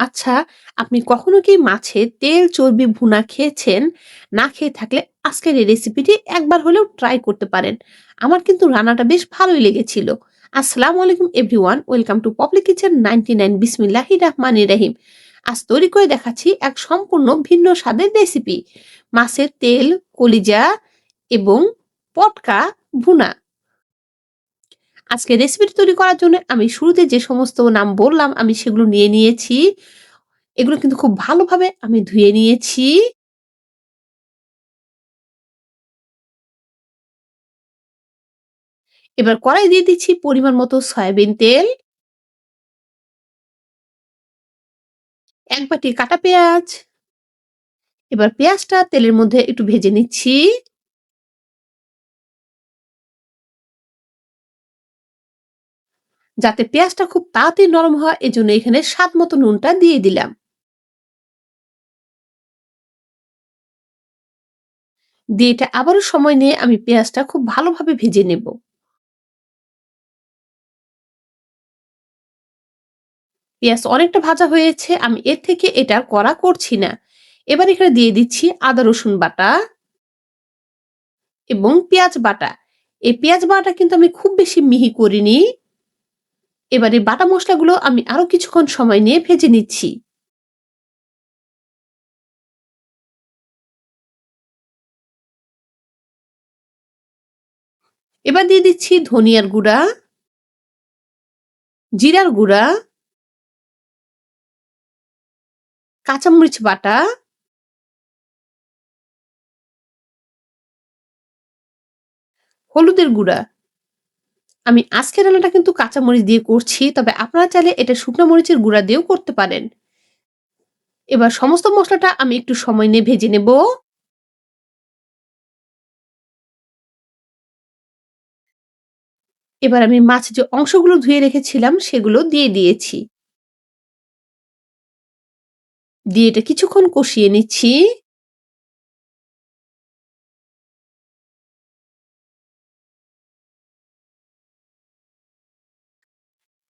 আচ্ছা, আপনি কখনো কি মাছে তেল চর্বি ভুনা খেয়েছেন? না খেয়ে থাকলে আজকের এই রেসিপিটি একবার হলেও ট্রাই করতে পারেন। আমার কিন্তু রান্নাটা বেশ ভালোই লেগেছিল। আসসালামু আলাইকুম everyone welcome to Popli kitchen 99 বিসমিল্লাহির রহমানির রহিম। আজ তৈরি করে দেখাচ্ছি এক সম্পূর্ণ ভিন্ন স্বাদের রেসিপি। মাছের তেল, কলিজা এবং পটকা ভুনা। আজকে রেসিপিটি তৈরি করার জন্য আমি শুরুতে যে সমস্ত নাম বললাম, আমি সেগুলো নিয়ে নিয়েছি। এগুলো কিন্তু খুব ভালোভাবে আমি ধুয়ে নিয়েছি। এবার কড়াই দিয়ে দিচ্ছি পরিমাণ মতো সয়াবিন তেল। এক বাটি কাটা পেঁয়াজ। এবার পেঁয়াজটা তেলের মধ্যে একটু ভেজে নিচ্ছি। যাতে পেঁয়াজটা খুব তাড়াতাড়ি নরম হয়, এজন্য এখানে স্বাদ মতো নুনটা দিয়ে দিলাম। দিয়ে এটা আবারও সময় নিয়ে আমি পেঁয়াজটা খুব ভালোভাবে ভেজে নেব। পেঁয়াজ অনেকটা ভাজা হয়েছে, আমি এর থেকে এটা কড়া করছি না। এবার এখানে দিয়ে দিচ্ছি আদা, রসুন বাটা এবং পেঁয়াজ বাটা। এই পেঁয়াজ বাটা কিন্তু আমি খুব বেশি মিহি করিনি। এবারে বাটা মশলাগুলো আমি আরও কিছুক্ষণ সময় নিয়ে ভেজে নিচ্ছি। এবার দিয়ে দিচ্ছি ধনিয়ার গুঁড়া, জিরার গুঁড়া, কাঁচামরিচ বাটা, হলুদের গুঁড়া আমি আজকের রান্নাটা কিন্তু কাঁচামরিচ দিয়ে করছি, তবে আপনারা চাইলে এটা শুকনো মরিচের গুঁড়া দিয়েও করতে পারেন। এবার সমস্ত মশলাটা আমি একটু সময় নিয়ে ভেজে নেব। এবার আমি মাছ যে অংশগুলো ধুয়ে রেখেছিলাম, সেগুলো দিয়ে দিয়েছি। দিয়ে এটা কিছুক্ষণ কষিয়ে নিচ্ছি।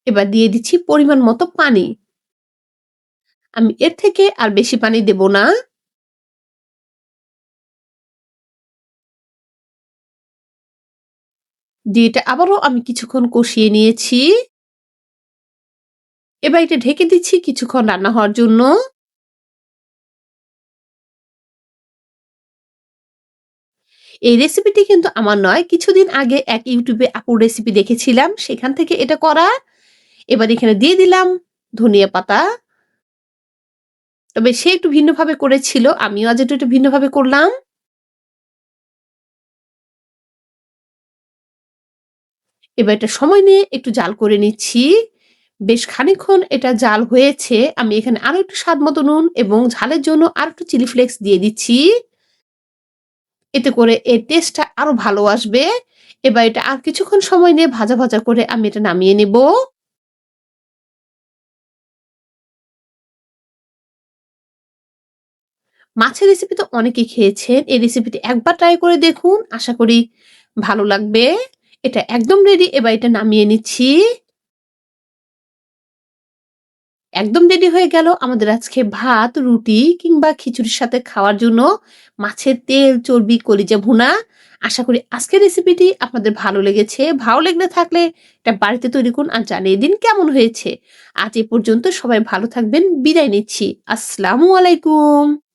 এবার দিয়ে দিচ্ছি পরিমাণ মতো পানি। আমি এর থেকে আর বেশি পানি দেব না। দিয়ে এটা আবারও আমি কিছুক্ষণ কষিয়ে নিয়েছি। এবার এটা ঢেকে দিচ্ছি কিছুক্ষণ রান্না হওয়ার জন্য। এই রেসিপিটি কিন্তু আমার নয়, কিছুদিন আগে এক ইউটিউবে আপুর রেসিপি দেখেছিলাম, সেখান থেকে এটা করা। এবার এখানে দিয়ে দিলাম ধনিয়া পাতা। তবে সে একটু ভিন্নভাবে করেছিল, আমিও আজ একটু একটু ভিন্নভাবে করলাম। এবার এটা সময় নিয়ে একটু জাল করে নিচ্ছি। বেশ খানিক্ষণ এটা জাল হয়েছে, আমি এখানে আরও একটু স্বাদ মতো নুন এবং ঝালের জন্য আর একটু চিলি ফ্লেক্স দিয়ে দিচ্ছি। এতে করে এর টেস্টটা আরও ভালো আসবে। এবার এটা আর কিছুক্ষণ সময় নিয়ে ভাজা ভাজা করে আমি এটা নামিয়ে নেব। মাছের রেসিপি তো অনেকেই খেয়েছেন। এই রেসিপিটি একবার ট্রাই করে দেখুন। আশা করি ভালো লাগবে। এটা একদম রেডি এবার এটা নামিয়ে নিচ্ছি। একদম রেডি হয়ে গেল আমাদের আজকে ভাত, রুটি কিংবা খিচুড়ির সাথে খাওয়ার জন্য। মাছের তেল, চর্বি, কলিজা ভুনা। আশা করি আজকের রেসিপিটি আপনাদের ভালো লেগেছে। ভালো লেগে থাকলে এটা বাড়িতে তৈরি করুন আর জানিয়ে দিন কেমন হয়েছে। আজ এ পর্যন্ত সবাই ভালো থাকবেন। বিদায় নিচ্ছি। আসসালামু আলাইকুম।